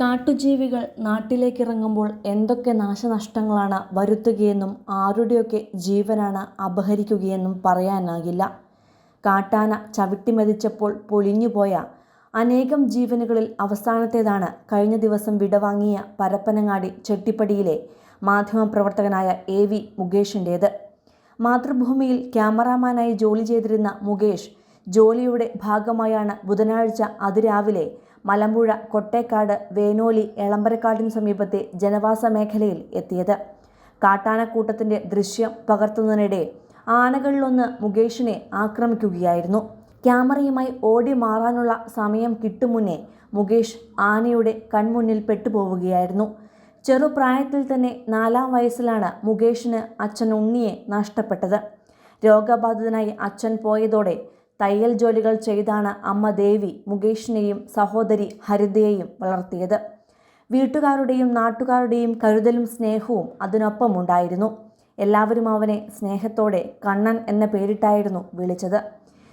കാട്ടുജീവികൾ നാട്ടിലേക്കിറങ്ങുമ്പോൾ എന്തൊക്കെ നാശനഷ്ടങ്ങളാണ് വരുത്തുകയെന്നും ആരുടെയൊക്കെ ജീവനാണ് അപഹരിക്കുകയെന്നും പറയാനാകില്ല. കാട്ടാന ചവിട്ടിമെതിച്ചപ്പോൾ പൊലിഞ്ഞുപോയ അനേകം ജീവനുകളിൽ അവസാനത്തേതാണ് കഴിഞ്ഞ ദിവസം വിടവാങ്ങിയ പരപ്പനങ്ങാടി ചെട്ടിപ്പടിയിലെ മാധ്യമപ്രവർത്തകനായ എ വി മുകേഷിന്റേത് മാതൃഭൂമിയിൽ ക്യാമറാമാനായി ജോലി ചെയ്തിരുന്ന മുകേഷ് ജോലിയുടെ ഭാഗമായാണ് ബുധനാഴ്ച അതിരാവിലെ മലമ്പുഴ കൊട്ടേക്കാട് വേനോലി എളമ്പരക്കാടിന് സമീപത്തെ ജനവാസ മേഖലയിൽ എത്തിയത്. കാട്ടാനക്കൂട്ടത്തിന്റെ ദൃശ്യം പകർത്തുന്നതിനിടെ ആനകളിലൊന്ന് മുകേഷിനെ ആക്രമിക്കുകയായിരുന്നു. ക്യാമറയുമായി ഓടി മാറാനുള്ള സമയം കിട്ടുമുന്നേ മുകേഷ് ആനയുടെ കൺമുന്നിൽ പെട്ടുപോവുകയായിരുന്നു. ചെറുപ്രായത്തിൽ തന്നെ നാലാം വയസ്സിലാണ് മുകേഷിന് അച്ഛൻ ഉണ്ണിയെ നഷ്ടപ്പെട്ടത്. രോഗബാധിതനായി അച്ഛൻ പോയതോടെ തയ്യൽ ജോലികൾ ചെയ്താണ് അമ്മ ദേവി മുകേഷിനെയും സഹോദരി ഹരിതയെയും വളർത്തിയത്. വീട്ടുകാരുടെയും നാട്ടുകാരുടെയും കരുതലും സ്നേഹവും അതിനൊപ്പം ഉണ്ടായിരുന്നു. എല്ലാവരും അവനെ സ്നേഹത്തോടെ കണ്ണൻ എന്ന പേരിട്ടായിരുന്നു വിളിച്ചത്.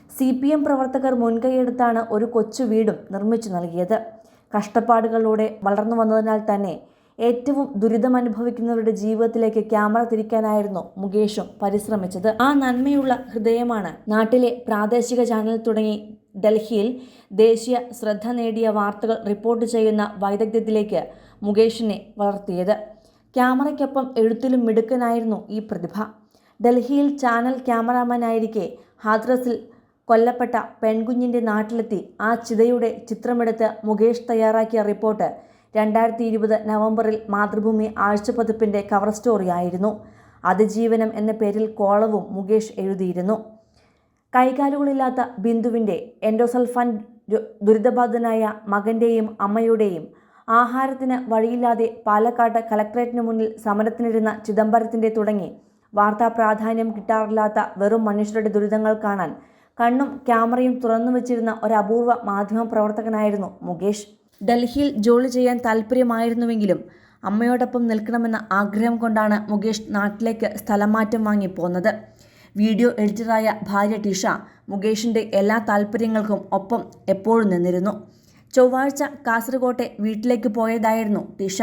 സി പി എം പ്രവർത്തകർ മുൻകൈയെടുത്താണ് ഒരു കൊച്ചു വീടും നിർമ്മിച്ചു നൽകിയത്. കഷ്ടപ്പാടുകളിലൂടെ വളർന്നു വന്നതിനാൽ തന്നെ ഏറ്റവും ദുരിതം അനുഭവിക്കുന്നവരുടെ ജീവിതത്തിലേക്ക് ക്യാമറ തിരിക്കാനായിരുന്നു മുകേഷും പരിശ്രമിച്ചത്. ആ നന്മയുള്ള ഹൃദയമാണ് നാട്ടിലെ പ്രാദേശിക ചാനൽ തുടങ്ങി ഡൽഹിയിൽ ദേശീയ ശ്രദ്ധ നേടിയ വാർത്തകൾ റിപ്പോർട്ട് ചെയ്യുന്ന വൈദഗ്ധ്യത്തിലേക്ക് മുകേഷിനെ വളർത്തിയത്. ക്യാമറയ്ക്കൊപ്പം എഴുത്തിലും മിടുക്കനായിരുന്നു ഈ പ്രതിഭ. ഡൽഹിയിൽ ചാനൽ ക്യാമറാമാനായിരിക്കെ ഹാദ്രസിൽ കൊല്ലപ്പെട്ട പെൺകുഞ്ഞിന്റെ നാട്ടിലെത്തി ആ ചിതയുടെ ചിത്രമെടുത്ത് മുകേഷ് തയ്യാറാക്കിയ റിപ്പോർട്ട് രണ്ടായിരത്തി ഇരുപത് നവംബറിൽ മാതൃഭൂമി ആഴ്ചപ്പതിപ്പിന്റെ കവർ സ്റ്റോറിയായിരുന്നു അതിജീവനം എന്ന പേരിൽ കോളവും മുകേഷ് എഴുതിയിരുന്നു. കൈകാലുകളില്ലാത്ത ബിന്ദുവിന്റെ എൻഡോസൾഫാൻ ദുരിതബാധിതനായ മകന്റെയും അമ്മയുടെയും ആഹാരത്തിന് വഴിയില്ലാതെ പാലക്കാട് കലക്ട്രേറ്റിന് മുന്നിൽ സമരത്തിനിരുന്ന ചിദംബരത്തിന്റെ തുടങ്ങി വാർത്താ പ്രാധാന്യം കിട്ടാറില്ലാത്ത വെറും മനുഷ്യരുടെ ദുരിതങ്ങൾ കാണാൻ കണ്ണും ക്യാമറയും തുറന്നു വച്ചിരുന്ന ഒരു അപൂർവ മാധ്യമപ്രവർത്തകനായിരുന്നു മുകേഷ്. ഡൽഹിയിൽ ജോലി ചെയ്യാൻ താല്പര്യമായിരുന്നുവെങ്കിലും അമ്മയോടൊപ്പം നിൽക്കണമെന്ന ആഗ്രഹം കൊണ്ടാണ് മുകേഷ് നാട്ടിലേക്ക് സ്ഥലമാറ്റം വാങ്ങി പോന്നത്. വീഡിയോ എഡിറ്ററായ ഭാര്യ ടിഷ മുകേഷിന്റെ എല്ലാ താല്പര്യങ്ങൾക്കും ഒപ്പം എപ്പോഴും നിന്നിരുന്നു. ചൊവ്വാഴ്ച കാസർഗോട്ടെ വീട്ടിലേക്ക് പോയതായിരുന്നു ടിഷ.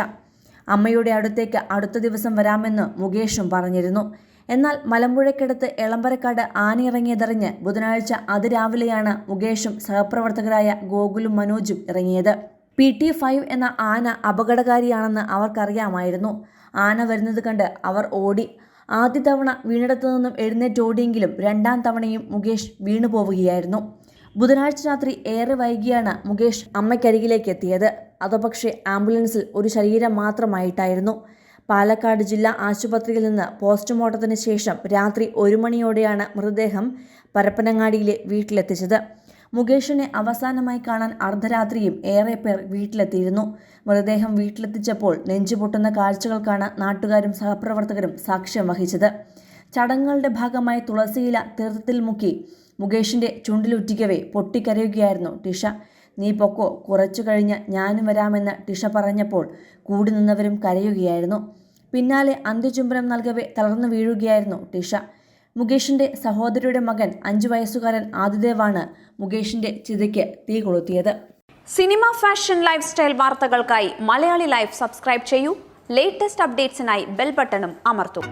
അമ്മയുടെ അടുത്തേക്ക് അടുത്ത ദിവസം വരാമെന്ന് മുകേഷും പറഞ്ഞിരുന്നു. എന്നാൽ മലമ്പുഴയ്ക്കടുത്ത് എളമ്പരക്കാട് ആനയിറങ്ങിയതറിഞ്ഞ് ബുധനാഴ്ച അതിരാവിലെയാണ് മുകേഷും സഹപ്രവർത്തകരായ ഗോകുലും മനോജും ഇറങ്ങിയത്. പി ടി ഫൈവ് എന്ന ആന അപകടകാരിയാണെന്ന് അവർക്കറിയാമായിരുന്നു. ആന വരുന്നത് കണ്ട് അവർ ഓടി. ആദ്യ തവണ വീണിടത്തു നിന്നും എഴുന്നേറ്റോടിയെങ്കിലും രണ്ടാം തവണയും മുകേഷ് വീണു പോവുകയായിരുന്നു. ബുധനാഴ്ച രാത്രി ഏറെ വൈകിയാണ് മുകേഷ് അമ്മയ്ക്കരികിലേക്ക് എത്തിയത്. അതോ പക്ഷേ ആംബുലൻസിൽ ഒരു ശരീരം മാത്രമായിട്ടായിരുന്നു. പാലക്കാട് ജില്ലാ ആശുപത്രിയിൽ നിന്ന് പോസ്റ്റ്മോർട്ടത്തിന് ശേഷം രാത്രി ഒരു മണിയോടെയാണ് മൃതദേഹം പരപ്പനങ്ങാടിയിലെ വീട്ടിലെത്തിച്ചത്. മുകേഷിനെ അവസാനമായി കാണാൻ അർദ്ധരാത്രിയും ഏറെ പേർ വീട്ടിലെത്തിയിരുന്നു. മൃതദേഹം വീട്ടിലെത്തിച്ചപ്പോൾ നെഞ്ചുപൊട്ടുന്ന കാഴ്ചകൾക്കാണ് നാട്ടുകാരും സഹപ്രവർത്തകരും സാക്ഷ്യം വഹിച്ചത്. ചടങ്ങുകളുടെ ഭാഗമായി തുളസിയില തീർത്ഥത്തിൽ മുക്കി മുകേഷിന്റെ ചുണ്ടിലുറ്റിക്കവേ പൊട്ടിക്കരയുകയായിരുന്നു ടിഷ. നീ പൊക്കോ. കുറച്ചു കഴിഞ്ഞ് ഞാനും വരാമെന്ന് ടിഷ പറഞ്ഞപ്പോൾ കൂടി നിന്നവരും കരയുകയായിരുന്നു. പിന്നാലെ അന്ത്യചുംബനം നൽകവേ തളർന്നു വീഴുകയായിരുന്നു ടിഷ. മുകേഷിന്റെ സഹോദരിയുടെ മകൻ അഞ്ചു വയസ്സുകാരൻ ആദിദേവാണ് മുകേഷിന്റെ ചിതയ്ക്ക് തീ കൊളുത്തിയത്. സിനിമ ഫാഷൻ ലൈഫ് സ്റ്റൈൽ വാർത്തകൾക്കായി മലയാളി ലൈഫ് സബ്സ്ക്രൈബ് ചെയ്യൂ. ലേറ്റസ്റ്റ് അപ്ഡേറ്റ്സിനായി ബെൽ ബട്ടണും അമർത്തൂ.